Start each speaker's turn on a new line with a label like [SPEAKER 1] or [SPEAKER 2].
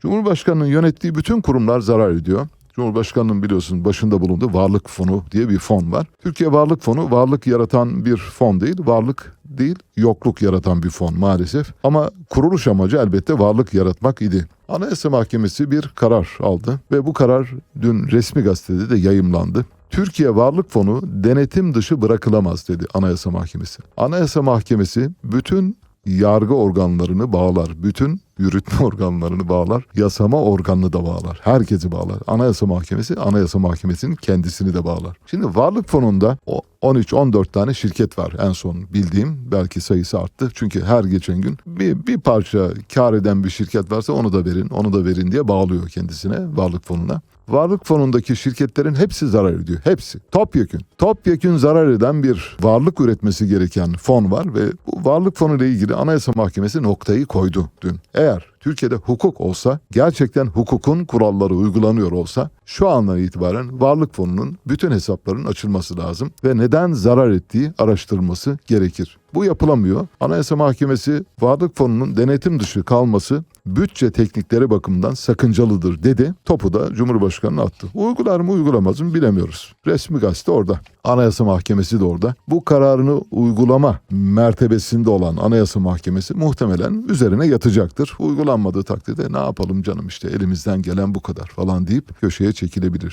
[SPEAKER 1] Cumhurbaşkanının yönettiği bütün kurumlar zarar ediyor. Cumhurbaşkanının biliyorsunuz başında bulunduğu Varlık Fonu diye bir fon var. Türkiye Varlık Fonu varlık yaratan bir fon değil, varlık değil yokluk yaratan bir fon maalesef. Ama kuruluş amacı elbette varlık yaratmak idi. Anayasa Mahkemesi bir karar aldı ve bu karar dün resmi gazetede de yayımlandı. Türkiye Varlık Fonu denetim dışı bırakılamaz dedi Anayasa Mahkemesi. Anayasa Mahkemesi bütün yargı organlarını bağlar. Bütün yürütme organlarını bağlar. Yasama organını da bağlar. Herkesi bağlar. Anayasa Mahkemesi, Anayasa Mahkemesi'nin kendisini de bağlar. Şimdi Varlık Fonu'nda o 13-14 tane şirket var en son bildiğim. Belki sayısı arttı. Çünkü her geçen gün bir, bir parça kar eden bir şirket varsa onu da verin, onu da verin diye bağlıyor kendisine Varlık Fonu'na. Varlık fonundaki şirketlerin hepsi zarar ediyor. Hepsi. Topyekün. Topyekün zarar eden bir varlık üretmesi gereken fon var ve bu varlık fonu ile ilgili Anayasa Mahkemesi noktayı koydu dün. Eğer Türkiye'de hukuk olsa, gerçekten hukukun kuralları uygulanıyor olsa şu andan itibaren varlık fonunun bütün hesaplarının açılması lazım ve neden zarar ettiği araştırılması gerekir. Bu yapılamıyor. Anayasa Mahkemesi varlık fonunun denetim dışı kalması bütçe teknikleri bakımından sakıncalıdır dedi. Topu da Cumhurbaşkanı'na attı. Uygular mı uygulamaz mı bilemiyoruz. Resmi gazete orada. Anayasa Mahkemesi de orada. Bu kararını uygulama mertebesinde olan Anayasa Mahkemesi muhtemelen üzerine yatacaktır. Uygulanmadığı takdirde ne yapalım canım işte elimizden gelen bu kadar falan deyip köşeye çekilebilir.